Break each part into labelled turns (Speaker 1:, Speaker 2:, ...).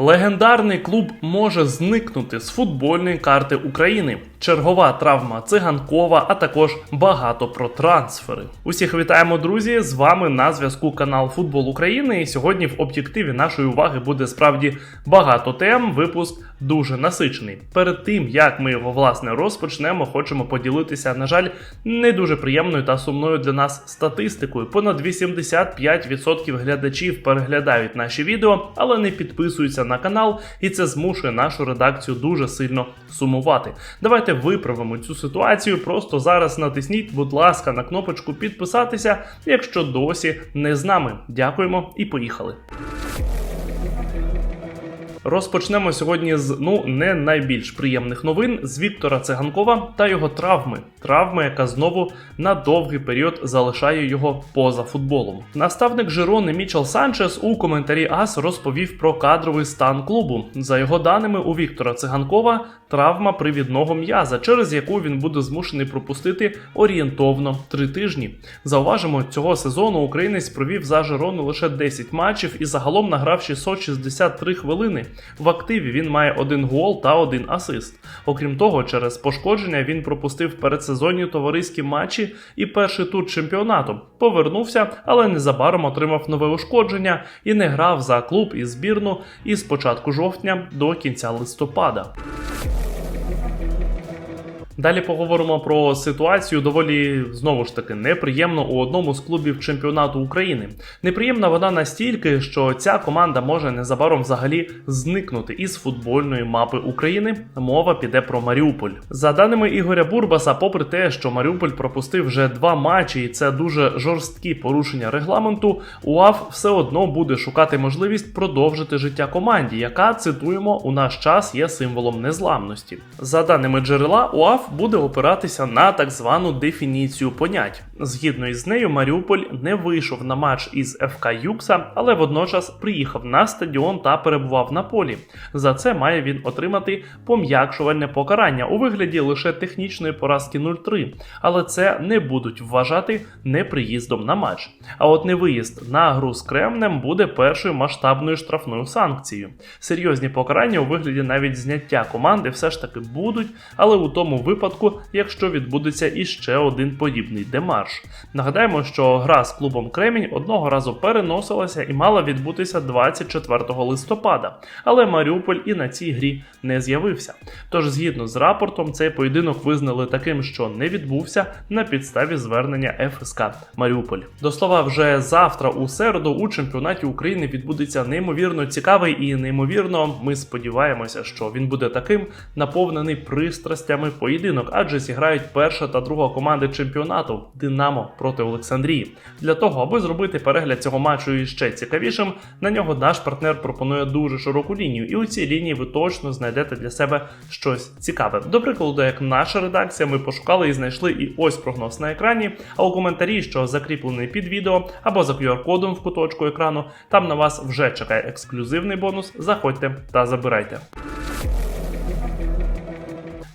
Speaker 1: Легендарний клуб може зникнути з футбольної карти України. Чергова травма циганкова, а також багато про трансфери. Усіх вітаємо, друзі! З вами на зв'язку канал Футбол України. І сьогодні в об'єктиві нашої уваги буде справді багато тем. Випуск дуже насичений. Перед тим як ми його власне розпочнемо, хочемо поділитися, на жаль, не дуже приємною та сумною для нас статистикою. Понад 85% глядачів переглядають наші відео, але не підписуються на канал, і це змушує нашу редакцію дуже сильно сумувати. Давайте виправимо цю ситуацію. Просто зараз натисніть, будь ласка, на кнопочку підписатися, якщо досі не з нами. Дякуємо і поїхали. Розпочнемо сьогодні з ну не найбільш приємних новин з Віктора Циганкова та його травми. Травми, яка знову на довгий період залишає його поза футболом. Наставник Жирони Мічел Санчес у коментарі АС розповів про кадровий стан клубу. За його даними, у Віктора Циганкова травма привідного м'яза, через яку він буде змушений пропустити орієнтовно три тижні. Зауважимо, цього сезону українець провів за Жирону лише 10 матчів і загалом награв 663 хвилини. В активі він має один гол та один асист. Окрім того, через пошкодження він пропустив передсезонні товариські матчі і перший тур чемпіонату. Повернувся, але незабаром отримав нове ушкодження і не грав за клуб і збірну із початку жовтня до кінця листопада. Далі поговоримо про ситуацію доволі знову ж таки неприємно у одному з клубів чемпіонату України. Неприємна вона настільки, що ця команда може незабаром взагалі зникнути із футбольної мапи України. Мова піде про Маріуполь. За даними Ігоря Бурбаса, попри те, що Маріуполь пропустив вже два матчі, і це дуже жорсткі порушення регламенту. УАФ все одно буде шукати можливість продовжити життя команді, яка цитуємо у наш час є символом незламності. За даними джерела, УАФ буде опиратися на так звану дефініцію понять. Згідно із нею, Маріуполь не вийшов на матч із ФК Юкса, але водночас приїхав на стадіон та перебував на полі. За це має він отримати пом'якшувальне покарання у вигляді лише технічної поразки 0-3, але це не будуть вважати неприїздом на матч. А от невиїзд на гру з Кремнем буде першою масштабною штрафною санкцією. Серйозні покарання у вигляді навіть зняття команди все ж таки будуть, але у тому випадку, якщо відбудеться іще один подібний демарш. Нагадаємо, що гра з клубом Кремінь одного разу переносилася і мала відбутися 24 листопада, але Маріуполь і на цій грі не з'явився. Тож, згідно з рапортом, цей поєдинок визнали таким, що не відбувся на підставі звернення ФСК Маріуполь. До слова, вже завтра у середу у чемпіонаті України відбудеться неймовірно цікавий і неймовірно. Ми сподіваємося, що він буде таким наповнений пристрастями поєдинок, адже зіграють перша та друга команди чемпіонату Динамо проти Олександрії. Для того, аби зробити перегляд цього матчу іще цікавішим, на нього наш партнер пропонує дуже широку лінію, і у цій лінії ви точно знайдете для себе щось цікаве. До прикладу, як наша редакція, ми пошукали і знайшли і ось прогноз на екрані. А у коментарі, що закріплений під відео або за QR-кодом в куточку екрану, там на вас вже чекає ексклюзивний бонус. Заходьте та забирайте.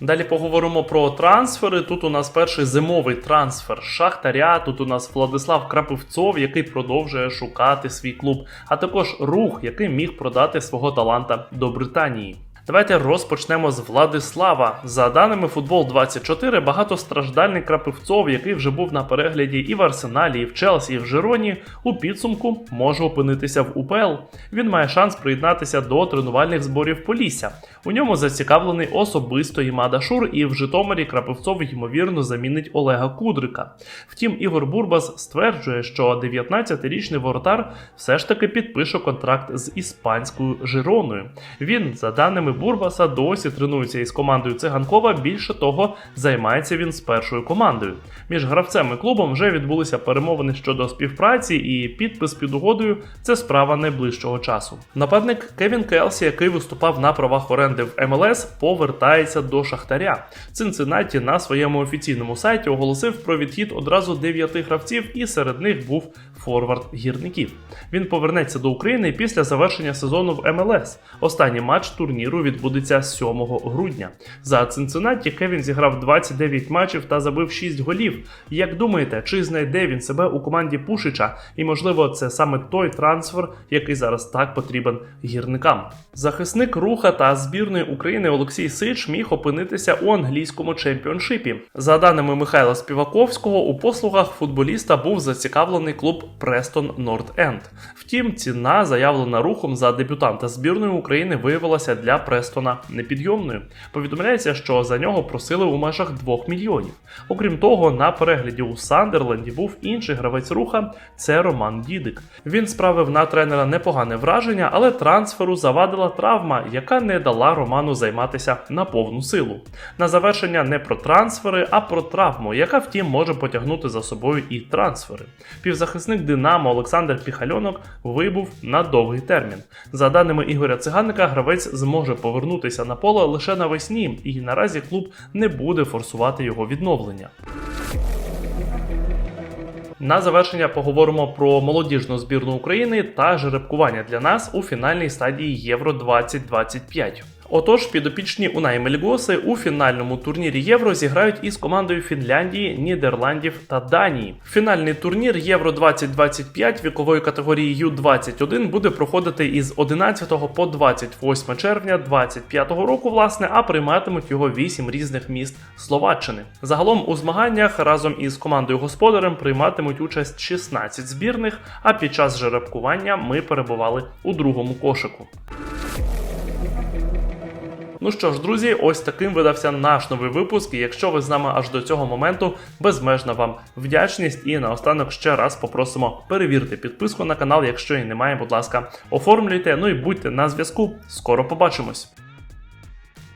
Speaker 1: Далі поговоримо про трансфери. Тут у нас перший зимовий трансфер Шахтаря. Тут у нас Владислав Крапивцов, який продовжує шукати свій клуб, а також рух, який міг продати свого таланта до Британії. Давайте розпочнемо з Владислава. За даними Футбол 24, багатостраждальний Крапивцов, який вже був на перегляді і в Арсеналі, і в Челсі, і в Жироні, у підсумку може опинитися в УПЛ. Він має шанс приєднатися до тренувальних зборів Полісся. У ньому зацікавлений особисто Імада Шур, і в Житомирі Крапивцов ймовірно замінить Олега Кудрика. Втім, Ігор Бурбас стверджує, що 19-річний воротар все ж таки підпише контракт з іспанською Жироною. Він, за даними Бурбаса, досі тренується із командою Циганкова. Більше того, займається він з першою командою. Між гравцем і клубом вже відбулися перемовини щодо співпраці, і підпис під угодою це справа найближчого часу. Нападник Кевін Келсі, який виступав на правах оренди в МЛС, повертається до Шахтаря. Цинциннаті на своєму офіційному сайті оголосив про відхід одразу дев'яти гравців, і серед них був форвард гірників. Він повернеться до України після завершення сезону в МЛС. Останній матч турніру відбудеться 7 грудня. За Цинциннаті Кевін зіграв 29 матчів та забив 6 голів. Як думаєте, чи знайде він себе у команді Пушича? І можливо, це саме той трансфер, який зараз так потрібен гірникам. Захисник руха та збірної України Олексій Сич міг опинитися у англійському чемпіоншипі. За даними Михайла Співаковського, у послугах футболіста був зацікавлений клуб Престон Норд Енд. Втім, ціна, заявлена рухом за дебютанта збірної України, виявилася для Престона непідйомною. Повідомляється, що за нього просили у межах 2 мільйонів. Окрім того, на перегляді у Сандерленді був інший гравець руха це Роман Дідик. Він справив на тренера непогане враження, але трансферу завадила травма, яка не дала Роману займатися на повну силу. На завершення не про трансфери, а про травму, яка втім може потягнути за собою і трансфери. Півзахисник Динамо Олександр Піхальонок вибув на довгий термін. За даними Ігоря Циганика, гравець зможе повернутися на поле лише навесні, і наразі клуб не буде форсувати його відновлення. На завершення поговоримо про молодіжну збірну України та жеребкування для нас у фінальній стадії Євро 2025. Отож, підопічні Унай Мельгоси у фінальному турнірі Євро зіграють із командою Фінляндії, Нідерландів та Данії. Фінальний турнір Євро 2025 вікової категорії Ю-21 буде проходити із 11 по 28 червня 2025 року, власне, а прийматимуть його 8 різних міст Словаччини. Загалом у змаганнях разом із командою господарем прийматимуть участь 16 збірних. А під час жеребкування ми перебували у другому кошику. Ну що ж, друзі, ось таким видався наш новий випуск. І якщо ви з нами аж до цього моменту, безмежна вам вдячність. І наостанок ще раз попросимо перевірити підписку на канал. Якщо її немає, будь ласка, оформлюйте. Ну і будьте на зв'язку. Скоро побачимось.